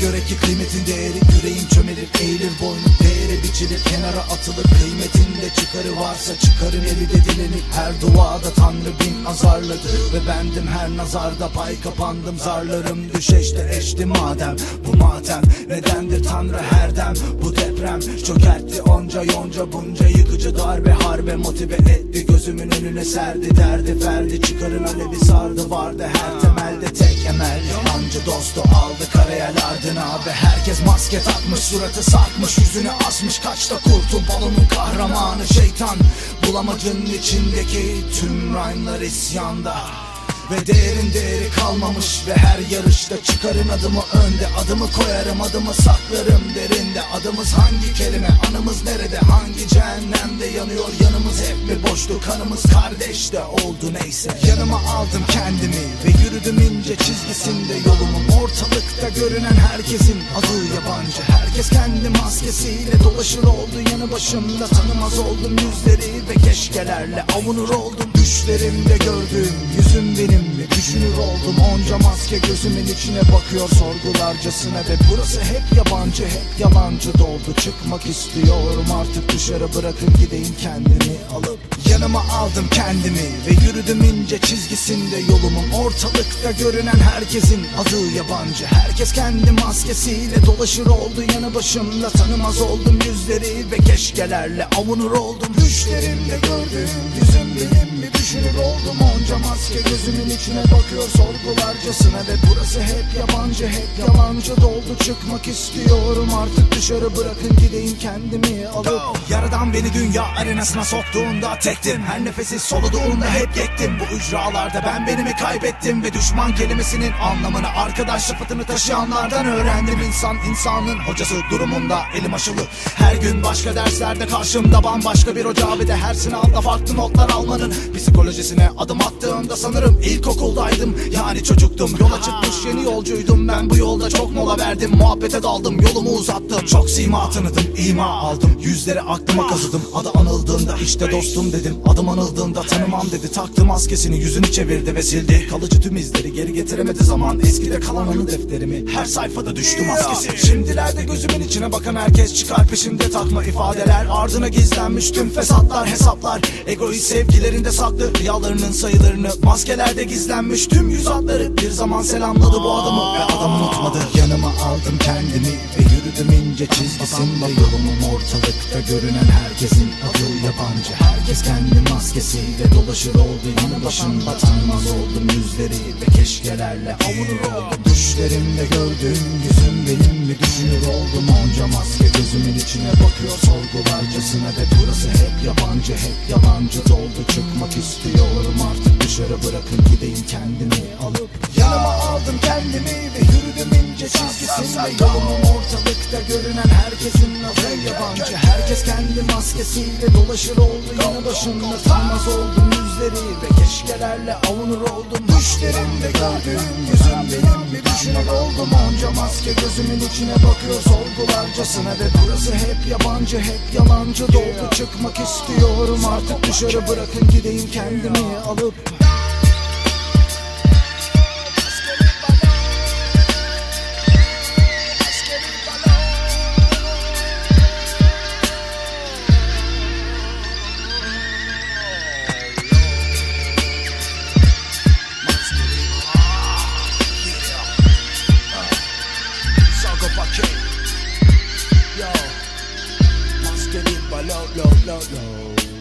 Göre ki kıymetin değeri. Yüreğin çömelir eğilir boynun Değeri biçilir kenara atılır. Kıymetinde çıkarı varsa çıkarın eli de dilenir. Her duada tanrı bin azarladı Ve bendim her nazarda pay kapandım Zarlarım düşeşte eşti madem Bu matem nedendir? Tanrı her dem Bu deprem çökertti. Onca yonca bunca Yıkıcı darbe harbe motive etti. Gözümün önüne serdi derdi ferdi. Çıkarın alevi sardı vardı her temelde tek emel. Yalancı dostu aldı karayel ardına Ve herkes maske takmış suratı sarkmış Yüzünü asmış. Kaçta kurtul balonun kahramanı şeytan. Bulamadın içindeki tüm rhyme'lar isyanda ve değerin değeri kalmamış ve her yarışta çıkarın adımı önde. Adımı koyarım adımı saklarım derinde. Adımız hangi kelime anımız nerede? Hangi cehennemde yanıyor? Yanımız hep mi boştu? Kanımız kardeş de oldu neyse. Yanıma aldım kendimi ve yürüdüm ince çizgisinde. Yolumun Ortalıkta görünen herkesin adı yabancı. Herkes kendi maskesiyle dolaşır oldu yanı başımda. Tanımaz oldum yüzleri ve keşkelerle avunur oldum. Düşlerimde gördüğüm yüzüm benim mi düşünür oldum. Onca maske gözümün içine bakıyor sorgularcasına Ve burası hep yabancı hep yalancı doldu. Çıkmak istiyorum. Artık dışarı bırakın gideyim kendimi alıp Yanıma aldım kendimi. Ve yürüdüm ince çizgisinde yolumun Ortalıkta görünen herkesin adı yabancı. Herkes kendi maskesiyle dolaşır oldu. Yanı başımda Tanımaz oldum yüzleri ve keşkelerle avunur oldum. Düşlerimde gördüğüm yüzüm benim mi düşünür oldum. Onca maske gözümün içine bakıyor sorgularcasına Ve burası hep yabancı hep yalancı. Doldu Çıkmak istiyorum artık dışarı bırakın gideyim kendimi alıp. Yaradan beni dünya arenasına soktuğunda tektim. Her nefesi soluduğunda hep yektim. Bu ücralarda ben benimi kaybettim Ve düşman kelimesinin anlamını Arkadaş sıfatını taşıyanlardan öğrendim. İnsan insanın hocası durumunda elim aşılı. Her gün başka derslerde karşımda bambaşka bir hoca Ve de her sınavda farklı notlar almanın Psikolojisine adım attığımda sanırım ilkokuldaydım Yani çocuktum. Yola çıkmış yeni yolcuydum. Ben bu yolda çok mola verdim. Muhabbete daldım Yolumu uzattım çok sima tanıdım ima aldım. Yüzleri aklıma kazıdım. Adı anıldığında işte dostum dedim. Adım anıldığında tanımam dedi. Taktı maskesini yüzünü çevirdi ve sildi. Kalıcı tüm izleri geri getiremedi zaman. Eskide kalan anı defterimi her sayfada düştü maskesi. Şimdilerde gözümün içine bakan herkes çıkar peşimde takma ifadeler. Ardına gizlenmiş tüm fesatlar hesaplar. Egoist sevgilerinde saklı rüyalarının sayılarını Maskelerde gizlenmiş tüm yüz hatları Bir zaman selamladı bu adamı ve adam unutmadı. Yanıma aldım kendimi ve yürüdüm ince çizgisinde. Yolumun ortalıkta görünen herkesin adı yabancı. Herkes kendi maskesiyle dolaşır oldu. Yanı başımda Tanımaz oldum yüzleri ve keşkelerle avunur oldum. Düşlerimde gördüğüm yüzüm benim mi düşünür oldum. Onca maske gözümün içine bakıyor sorgularcasına Ve burası hep yabancı hep yalancı doldu. Çıkmak istiyorum artık dışarı bırakın gideyim kendimi alıp Yanıma aldım kendimi ve yürüdüm ince çizgisinde Yolumun ortalıkta görünen herkesin adı yabancı. Herkes kendi maskesiyle dolaşır oldu yanı başımda Tanımaz oldum yüzleri ve keşkelerle avunur oldum. Düşlerimde gördüğüm yüzüm benim mi düşünür oldum. Onca maske gözümün içine bakıyor sorgularcasına Ve burası hep yabancı hep yalancı. Doldu Çıkmak istiyorum artık dışarı bırakın gideyim kendimi alıp low, low, low, low.